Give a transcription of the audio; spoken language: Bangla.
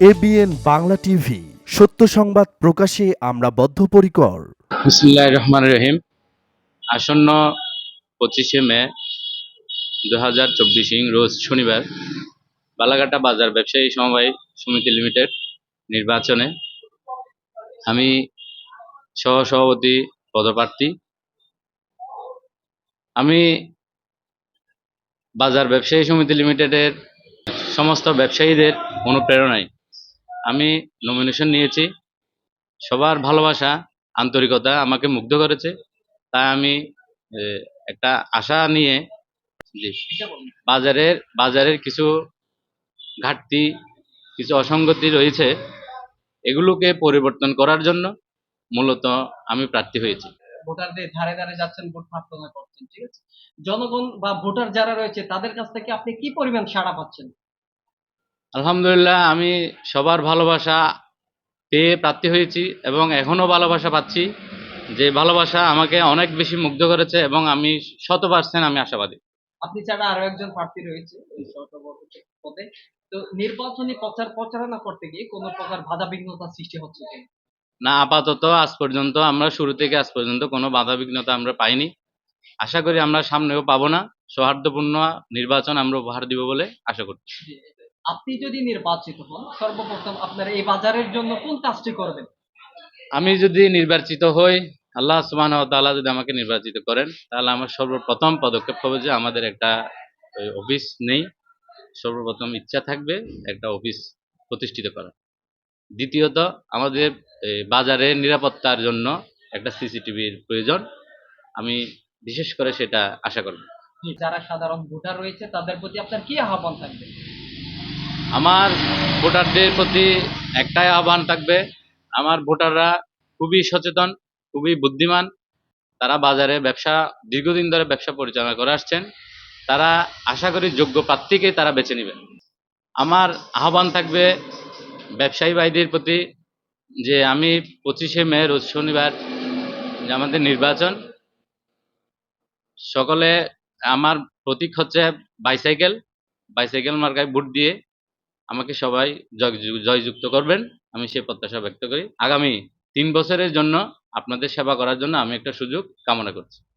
এবিএন বাংলা টিভি, সত্য সংবাদ প্রকাশে আমরা বদ্ধপরিকর। বিসমুল্লাহ রহমান রহিম। আসন্ন পঁচিশে মে দু হাজার চব্বিশ রোজ শনিবার, বালাঘাটা বাজার ব্যবসায়ী সমবায় সমিতি লিমিটেড নির্বাচনে আমি সহ সভাপতি পদপ্রার্থী। আমি বাজার ব্যবসায়ী সমিতি লিমিটেডের সমস্ত ব্যবসায়ীদের অনুপ্রেরণায় আমি নমিনেশন নিয়েছি। সবার ভালোবাসা, আন্তরিকতা আমাকে মুগ্ধ করেছে। তাই আমি একটা আশা নিয়ে বাজারের বাজারের কিছু ঘাটতি, কিছু অসঙ্গতি রয়েছে, এগুলোকে পরিবর্তন করার জন্য মূলত আমি প্রার্থী হয়েছি। ভোটারদের ধারে ধারে যাচ্ছেন, ভোট প্রার্থনা করছেন, ঠিক আছে? জনগণ বা ভোটার যারা রয়েছে, তাদের কাছ থেকে আপনি কি পরিমাণ সাড়া পাচ্ছেন? আলহামদুলিল্লাহ আমি সবার ভালোবাসা পেয়ে প্রার্থী হয়েছি এবং এখনও ভালোবাসা পাচ্ছি। যে ভালোবাসা আমাকে অনেক বেশি মুগ্ধ করেছে এবং আমি শত পার্সেন্ট আমি আশাবাদী। আপনি ছাড়া আরও একজন প্রার্থী রয়েছে পদে। তো নির্বাচনী প্রচার প্রচারণা করতে গিয়ে কোনো প্রকার বাধা বিঘ্নতা সৃষ্টি হচ্ছে না আপাতত আজ পর্যন্ত আমরা শুরু থেকে আজ পর্যন্ত কোনো বাধা বিঘ্নতা আমরা পাইনি। আশা করি আমরা সামনেও পাবো না। সৌহার্দ্যপূর্ণ নির্বাচন আমরা উপহার দিব বলে আশা করছি। আপনি যদি নির্বাচিত হন সর্বপ্রথম আপনার এই বাজারের জন্য কোন কাজটি করবেন? আমি যদি নির্বাচিত হই আল্লাহ সুবাহ তাআলা যদি আমাকে নির্বাচিত করেন তাহলে আমার সর্বপ্রথম পদক্ষেপ হবে যে আমাদের একটা অফিস নেই। সর্বপ্রথম ইচ্ছা থাকবে একটা অফিস প্রতিষ্ঠিত করা দ্বিতীয়ত আমাদের এই, বাজারের নিরাপত্তার জন্য একটা সিসিটিভির প্রয়োজন। আমি বিশেষ করে সেটা আশা করব। যারা সাধারণ ভোটার রয়েছে তাদের প্রতি আপনার কি আহ্বান থাকবে? আমার ভোটারদের প্রতি একটাই আহ্বান থাকবে। আমার ভোটাররা খুবই সচেতন, খুবই বুদ্ধিমান। তারা বাজারে ব্যবসা, দীর্ঘদিন ধরে ব্যবসা পরিচালনা করে আসছেন। তারা আশা করি যোগ্য প্রার্থীকে তারা বেছে নেবেন। আমার আহ্বান থাকবে ব্যবসায়ী ভাইদের প্রতি যে আমি পঁচিশে মে, রোজ শনিবার যে আমাদের নির্বাচন, সকলে আমার প্রতীক হচ্ছে বাইসাইকেল। বাইসাইকেল মার্কায় ভোট দিয়ে আমাকে সবাই জয়- জয়যুক্ত করবেন। আমি সেই প্রত্যাশা ব্যক্ত করি। আগামী তিন বছরের জন্য আপনাদের সেবা করার জন্য আমি একটা সুযোগ কামনা করছি।